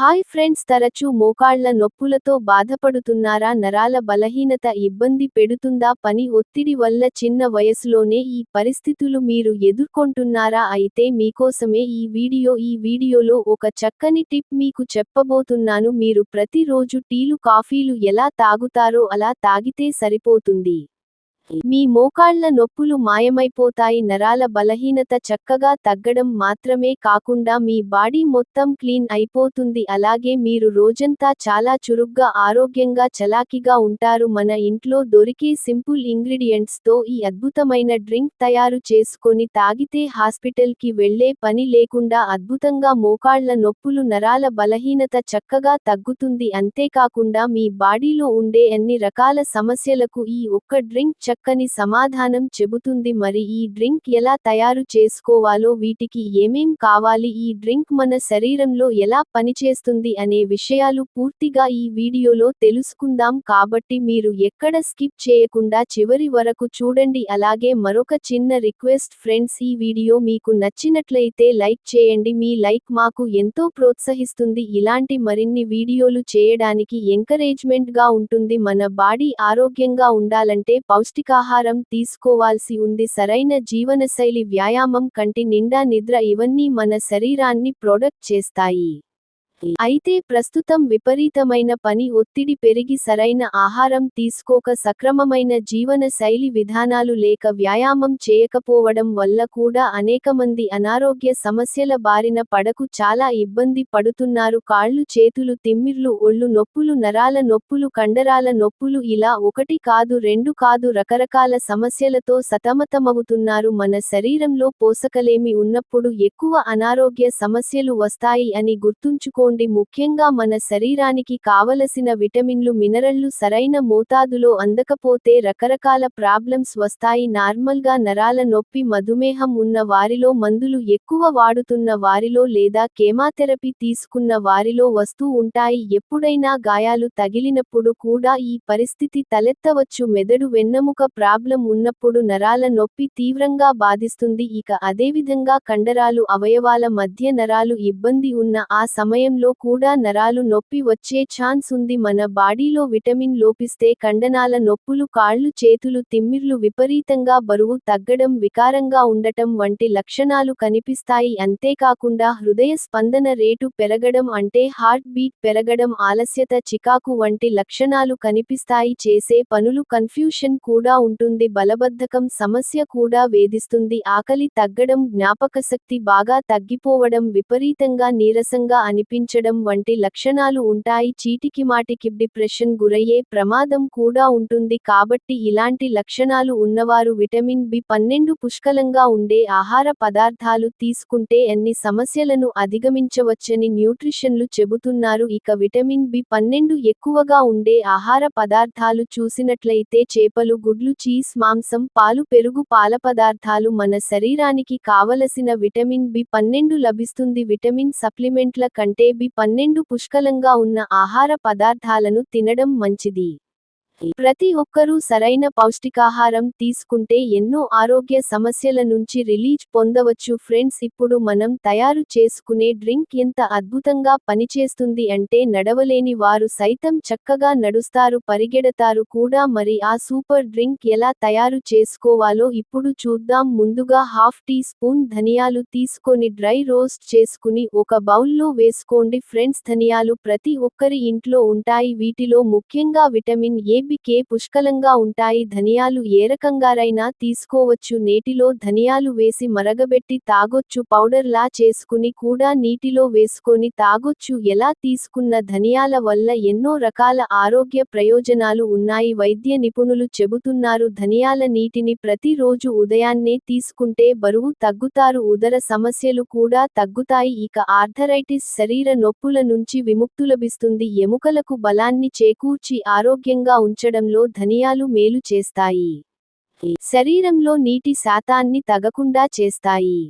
Hi friends తరచూ మోకాళ్ళ నొప్పులతో బాధపడుతున్నారా? నరాల బలహీనత ఇబ్బంది పెడుతుందా? పని ఒత్తిడి వల్ల చిన్న వయసులోనే ఈ పరిస్థితులు మీరు ఎదుర్కొంటున్నారా? అయితే మీకోసమే ఈ వీడియో. ఈ వీడియోలో ఒక చక్కని టిప్ మీకు చెప్పబోతున్నాను. మీరు ప్రతిరోజు టీలు కాఫీలు ఎలా తాగుతారో అలా తాగితే సరిపోతుంది. మీ మోకాళ్ళ నొప్పులు మాయమైపోతాయి. నరాల బలహీనత చక్కగా తగ్గడం మాత్రమే కాకుండా మీ బాడీ మొత్తం క్లీన్ అయిపోతుంది. అలాగే మీరు రోజంతా చాలా చురుగ్గా ఆరోగ్యంగా చలాకిగా ఉంటారు. మన ఇంట్లో దొరికే సింపుల్ ఇంగ్రీడియంట్స్తో ఈ అద్భుతమైన డ్రింక్ తయారు చేసుకొని తాగితే హాస్పిటల్కి వెళ్ళే పని లేకుండా అద్భుతంగా మోకాళ్ళ నొప్పులు నరాల బలహీనత చక్కగా తగ్గుతుంది. అంతేకాకుండా మీ బాడీలో ఉండే అన్ని రకాల సమస్యలకు ఈ ఒక్క డ్రింక్ చక్కని సమాధానం చెబుతుంది. మరి ఈ డ్రింక్ ఎలా తయారు చేసుకోవాలో వీటికి ఏమేం కావాలి ఈ డ్రింక్ మన శరీరంలో ఎలా పనిచేస్తుంది అనే విషయాలు పూర్తిగా ఈ వీడియోలో తెలుసుకుందాం. కాబట్టి మీరు ఎక్కడ స్కిప్ చేయకుండా చివరి వరకు చూడండి. అలాగే మరొక చిన్న రిక్వెస్ట్ ఫ్రెండ్స్ ఈ వీడియో మీకు నచ్చినట్లయితే లైక్ చేయండి. మీ లైక్ మాకు ఎంతో ప్రోత్సహిస్తుంది. ఇలాంటి మరిన్ని వీడియోలు చేయడానికి ఎంకరేజ్మెంట్గా ఉంటుంది. మన బాడీ ఆరోగ్యంగా ఉండాలంటే పౌష్టిక పౌష్టికాహారం తీసుకోవాల్సి ఉంది. సరైన జీవనశైలి వ్యాయామం కంటి నిండా నిద్ర ఇవన్నీ మన శరీరాన్ని ప్రొడక్ట్ చేస్తాయి. అయితే ప్రస్తుతం విపరీతమైన పని ఒత్తిడి పెరిగి సరైన ఆహారం తీసుకోక సక్రమమైన జీవన శైలి విధానాలు లేక వ్యాయామం చేయకపోవడం వల్ల కూడా అనేకమంది అనారోగ్య సమస్యల బారిన పడకు చాలా ఇబ్బంది పడుతున్నారు. కాళ్ళు చేతులు తిమ్మిర్లు ఒళ్ళు నొప్పులు నరాల నొప్పులు కండరాల నొప్పులు ఇలా ఒకటి కాదు రెండు కాదు రకరకాల సమస్యలతో సతమతమవుతున్నారు. మన శరీరంలో పోషకలేమి ఉన్నప్పుడు ఎక్కువ అనారోగ్య సమస్యలు వస్తాయి అని గుర్తుంచుకో తీసుకోండి ముఖ్యంగా మన శరీరానికి కావలసిన విటమిన్లు మినరళ్ళు సరైన మోతాదులో అందకపోతే రకరకాల ప్రాబ్లమ్స్ వస్తాయి. నార్మల్గా నరాల నొప్పి మధుమేహం ఉన్న వారిలో మందులు ఎక్కువ వాడుతున్న వారిలో లేదా కెమాథెరపీ తీసుకున్న వారిలో వస్తూ ఉంటాయి. ఎప్పుడైనా గాయాలు తగిలినప్పుడు కూడా ఈ పరిస్థితి తలెత్తవచ్చు. మెదడు వెన్నెముక ప్రాబ్లం ఉన్నప్పుడు నరాల నొప్పి తీవ్రంగా బాధిస్తుంది. ఇక అదేవిధంగా కండరాలు అవయవాల మధ్య నరాలు ఇబ్బంది ఉన్న ఆ సమయంలో కూడా నరాలు నొప్పి వచ్చే ఛాన్స్ ఉంది. మన బాడీలో విటమిన్ లోపిస్తే కండనాల నొప్పులు కాళ్ళు చేతులు తిమ్మిర్లు విపరీతంగా బరువు తగ్గడం వికారంగా ఉండటం వంటి లక్షణాలు కనిపిస్తాయి. అంతేకాకుండా హృదయ స్పందన రేటు పెరగడం అంటే హార్ట్ బీట్ పెరగడం ఆలస్యత చికాకు వంటి లక్షణాలు కనిపిస్తాయి. చేసే పనులు కన్ఫ్యూషన్ కూడా ఉంటుంది. బలబద్ధకం సమస్య కూడా వేధిస్తుంది. ఆకలి తగ్గడం జ్ఞాపకశక్తి బాగా తగ్గిపోవడం విపరీతంగా నీరసంగా అనిపించడం వంటి లక్షణాలు ఉంటాయి. చీటికిమాటికి డిప్రెషన్ గురయ్యే ప్రమాదం కూడా ఉంటుంది. కాబట్టి ఇలాంటి లక్షణాలు ఉన్నవారు విటమిన్ బి పన్నెండు పుష్కలంగా ఉండే ఆహార పదార్థాలు తీసుకుంటే అన్ని సమస్యలను అధిగమించవచ్చని న్యూట్రిషన్లు చెబుతున్నారు. ఇక విటమిన్ బి పన్నెండు ఎక్కువగా ఉండే ఆహార పదార్థాలు చూసినట్లయితే చేపలు గుడ్లు చీజ్ మాంసం పాలు పెరుగు పాల పదార్థాలు మన శరీరానికి కావలసిన విటమిన్ బి పన్నెండు లభిస్తుంది. విటమిన్ సప్లిమెంట్ల కంటే బి పన్నెండు పుష్కలంగా ఉన్న ఆహార పదార్థాలను తినడం మంచిది. ప్రతి ఒక్కరూ సరైన పౌష్టికాహారం తీసుకుంటే ఎన్నో ఆరోగ్య సమస్యల నుంచి రిలీజ్ పొందవచ్చు. ఫ్రెండ్స్ ఇప్పుడు మనం తయారు చేసుకునే డ్రింక్ ఎంత అద్భుతంగా పనిచేస్తుంది అంటే నడవలేని వారు సైతం చక్కగా నడుస్తారు పరిగెడతారు కూడా. మరి ఆ సూపర్ డ్రింక్ ఎలా తయారు చేసుకోవాలో ఇప్పుడు చూద్దాం. ముందుగా హాఫ్ టీ స్పూన్ ధనియాలు తీసుకొని డ్రై రోస్ట్ చేసుకుని ఒక బౌల్లో వేసుకోండి. ఫ్రెండ్స్ ధనియాలు ప్రతి ఒక్కరి ఇంట్లో ఉంటాయి. వీటిలో ముఖ్యంగా విటమిన్ ఏ కే పుష్కలంగా ఉంటాయి. ధనియాలు ఏ రకంగారైనా తీసుకోవచ్చు. నేటిలో ధనియాలు వేసి మరగబెట్టి తాగొచ్చు. పౌడర్ లా చేసుకుని కూడా నీటిలో వేసుకొని తాగొచ్చు. ఎలా తీసుకున్న ధనియాల వల్ల ఎన్నో రకాల ఆరోగ్య ప్రయోజనాలు ఉన్నాయి. వైద్య నిపుణులు చెబుతున్నారు ధనియాల నీటిని ప్రతిరోజు ఉదయాన్నే తీసుకుంటే బరువు తగ్గుతారు. ఉదర సమస్యలు కూడా తగ్గుతాయి. ఇక ఆర్థరైటిస్ శరీర నొప్పుల నుంచి విముక్తులభిస్తుంది ఎముకలకు బలాన్ని చేకూర్చి ఆరోగ్యంగా ఉంచడంలో ధనియాలు మేలు చేస్తాయి. శరీరంలో నీటి శాతాన్ని తగ్గకుండా చేస్తాయి.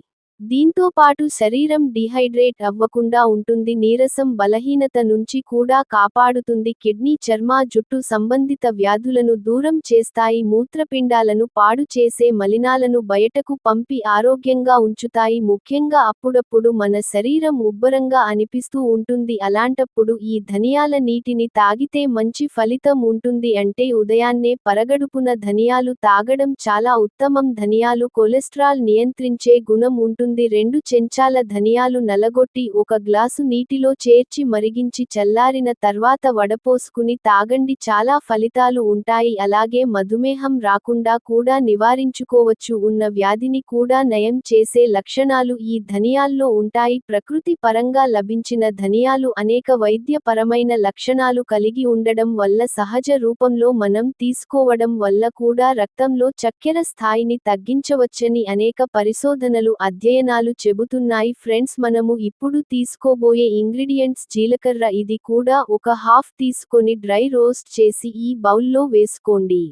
దీంతో పాటు శరీరం డిహైడ్రేట్ అవ్వకుండా ఉంటుంది నీరసం బలహీనత నుంచి కూడా కాపాడుతుంది. కిడ్నీ చర్మ జుట్టు సంబంధిత వ్యాధులను దూరం చేస్తాయి మూత్రపిండాలను పాడు చేసే మలినాలను బయటకు పంపి ఆరోగ్యంగా ఉంచుతాయి. ముఖ్యంగా అప్పుడప్పుడు మన శరీరం ఉబ్బరంగా అనిపిస్తూ ఉంటుంది అలాంటప్పుడు ఈ ధనియాల నీటిని తాగితే మంచి ఫలితం ఉంటుంది అంటే ఉదయాన్నే పరగడుపున ధనియాలు తాగడం చాలా ఉత్తమం. ధనియాలు కొలెస్ట్రాల్ నియంత్రించే గుణం ఉంటుంది. రెండు చెంచాల ధనియాలు నలగొట్టి ఒక గ్లాసు నీటిలో చేర్చి మరిగించి చల్లారిన తర్వాత వడపోసుకుని తాగండి. చాలా ఫలితాలు ఉంటాయి. అలాగే మధుమేహం రాకుండా కూడా నివారించుకోవచ్చు. ఉన్న వ్యాధిని కూడా నయం చేసే లక్షణాలు ఈ ధనియాల్లో ఉంటాయి. ప్రకృతి పరంగా లభించిన ధనియాలు అనేక వైద్యపరమైన లక్షణాలు కలిగి ఉండడం వల్ల సహజ రూపంలో మనం తీసుకోవడం వల్ల కూడా రక్తంలో చక్కెర స్థాయిని తగ్గించవచ్చని అనేక పరిశోధనలు అధ్యయనాలు చెబుతున్నాయి ఫ్రెండ్స్. మనము ఇప్పుడు తీసుకోబోయే ఇంగ్రీడియంట్స్ జీలకర్ర ఇది కూడా ఒక హాఫ్ తీసుకొని డ్రై రోస్ట్ చేసి ఈ బౌల్లో వేసుకోండి.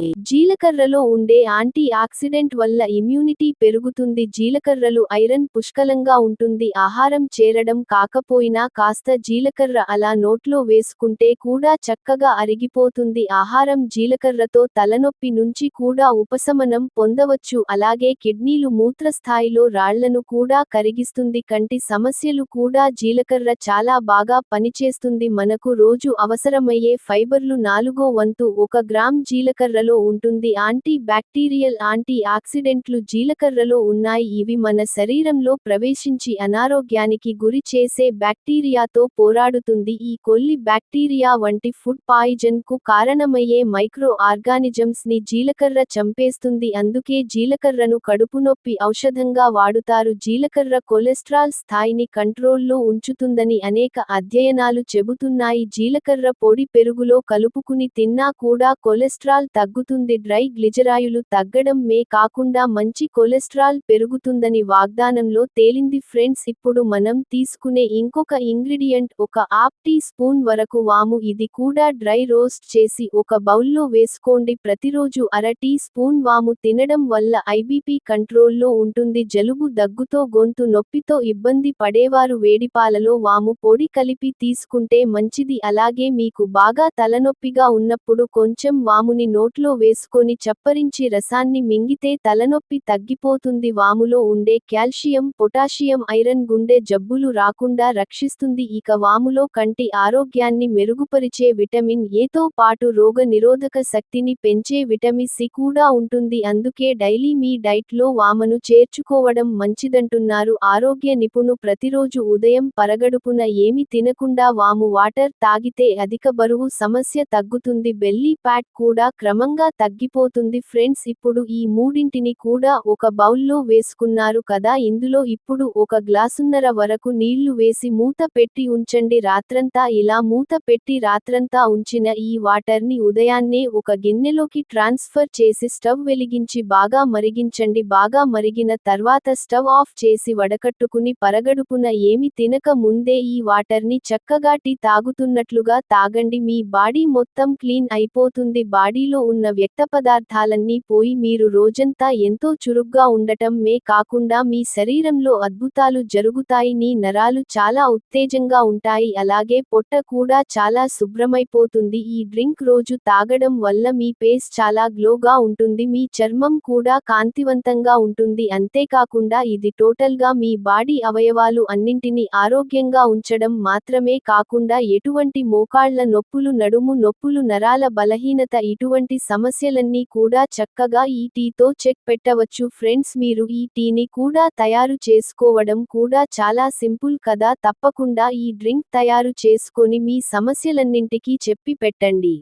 జీలకర్రలో ఉండే యాంటీ ఆక్సిడెంట్ వల్ల ఇమ్యూనిటీ పెరుగుతుంది. జీలకర్రలు ఐరన్ పుష్కలంగా ఉంటుంది. ఆహారం చేరడం కాకపోయినా కాస్త జీలకర్ర అలా నోట్లో వేసుకుంటే కూడా చక్కగా అరిగిపోతుంది. ఆహారం జీలకర్రతో తలనొప్పి నుంచి కూడా ఉపశమనం పొందవచ్చు. అలాగే కిడ్నీలు మూత్రస్థాయిలో రాళ్ళను కూడా కరిగిస్తుంది. కంటి సమస్యలు కూడా జీలకర్ర చాలా బాగా పనిచేస్తుంది. మనకు రోజు అవసరమయ్యే ఫైబర్లు నాలుగో వంతు. ఒక గ్రామ్ జీలకర్ర ఉంటుంది. యాంటీ బ్యాక్టీరియల్ యాంటీ ఆక్సిడెంట్లు జీలకర్రలో ఉన్నాయి. ఇవి మన శరీరంలో ప్రవేశించి అనారోగ్యానికి గురి చేసే బ్యాక్టీరియాతో పోరాడుతుంది. ఈ కొల్లి బ్యాక్టీరియా వంటి ఫుడ్ పాయిజన్కు కారణమయ్యే మైక్రో ఆర్గానిజమ్స్ని జీలకర్ర చంపేస్తుంది. అందుకే జీలకర్రను కడుపునొప్పి ఔషధంగా వాడుతారు. జీలకర్ర కొలెస్ట్రాల్ స్థాయిని కంట్రోల్లో ఉంచుతుందని అనేక అధ్యయనాలు చెబుతున్నాయి. జీలకర్ర పొడి పెరుగులో కలుపుకుని తిన్నా కూడా కొలెస్ట్రాల్ తగ్గు తగ్గుతుంది. డ్రై గ్లిజరాయులు తగ్గడం మే కాకుండా మంచి కొలెస్ట్రాల్ పెరుగుతుందని వాగ్దానంలో తేలింది ఫ్రెండ్స్. ఇప్పుడు మనం తీసుకునే ఇంకొక ఇంగ్రీడియంట్ ఒక హాఫ్ టీ స్పూన్ వరకు వాము. ఇది కూడా డ్రై రోస్ట్ చేసి ఒక బౌల్లో వేసుకోండి. ప్రతిరోజు అర టీ స్పూన్ వాము తినడం వల్ల ఐబీపీ కంట్రోల్లో ఉంటుంది. జలుబు దగ్గుతో గొంతు నొప్పితో ఇబ్బంది పడేవారు వేడిపాలలో వాము పొడి కలిపి తీసుకుంటే మంచిది. అలాగే మీకు బాగా తలనొప్పిగా ఉన్నప్పుడు కొంచెం వాముని నోట్లో వేసుకొని చప్పరించి రసాన్ని మింగితే తలనొప్పి తగ్గిపోతుంది. వాములో ఉండే కాల్షియం పొటాషియం ఐరన్ గుండె జబ్బులు రాకుండా రక్షిస్తుంది. ఇక వాములో కంటి ఆరోగ్యాన్ని మెరుగుపరిచే విటమిన్ ఏతో పాటు రోగ నిరోధక శక్తిని పెంచే విటమిన్ సి కూడా ఉంటుంది. అందుకే డైలీ మీ డైట్లో వామను చేర్చుకోవడం మంచిదంటున్నారు. ఆరోగ్య నిపుణు ప్రతిరోజు ఉదయం పరగడుపున ఏమి తినకుండా వాము వాటర్ తాగితే అధిక బరువు సమస్య తగ్గుతుంది. బెల్లీ ప్యాట్ కూడా క్రమంగా తగ్గిపోతుంది ఫ్రెండ్స్. ఇప్పుడు ఈ మూడింటిని కూడా ఒక బౌల్లో వేసుకున్నారు కదా. ఇందులో ఇప్పుడు ఒక గ్లాసున్నర వరకు నీళ్ళు వేసి మూత పెట్టి ఉంచండి. రాత్రంతా ఇలా మూత పెట్టి రాత్రంతా ఉంచిన ఈ వాటర్ని ఉదయాన్నే ఒక గిన్నెలోకి ట్రాన్స్ఫర్ చేసి స్టవ్ వెలిగించి బాగా మరిగించండి. బాగా మరిగిన తర్వాత స్టవ్ ఆఫ్ చేసి వడకట్టుకుని పరగడుపున ఏమి తినక ముందే ఈ వాటర్ని చక్కగా టీ తాగుతున్నట్లుగా తాగండి. మీ బాడీ మొత్తం క్లీన్ అయిపోతుంది. బాడీలో ఉన్న వ్యక్త పదార్థాలన్నీ పోయి మీరు రోజంతా ఎంతో చురుగ్గా ఉండటం మే కాకుండా మీ శరీరంలో అద్భుతాలు జరుగుతాయి నీ నరాలు చాలా ఉత్తేజంగా ఉంటాయి అలాగే పొట్ట కూడా చాలా శుభ్రమైపోతుంది. ఈ డ్రింక్ రోజు తాగడం వల్ల మీ పేస్ చాలా గ్లోగా ఉంటుంది మీ చర్మం కూడా కాంతివంతంగా ఉంటుంది. అంతేకాకుండా ఇది టోటల్గా మీ బాడీ అవయవాలు అన్నింటినీ ఆరోగ్యంగా ఉంచడం మాత్రమే కాకుండా ఎటువంటి మోకాళ్ళ నొప్పులు నడుము నొప్పులు నరాల బలహీనత ఇటువంటి సమస్యలన్నీ కూడా చక్కగా ఈ టీతో చెక్ పెట్టవచ్చు. ఫ్రెండ్స్ మీరు ఈ టీని కూడా తయారు చేసుకోవడం కూడా చాలా సింపుల్ కదా? తప్పకుండా ఈ డ్రింక్ తయారు చేసుకొని మీ సమస్యలన్నింటికీ చెప్పి పెట్టండి.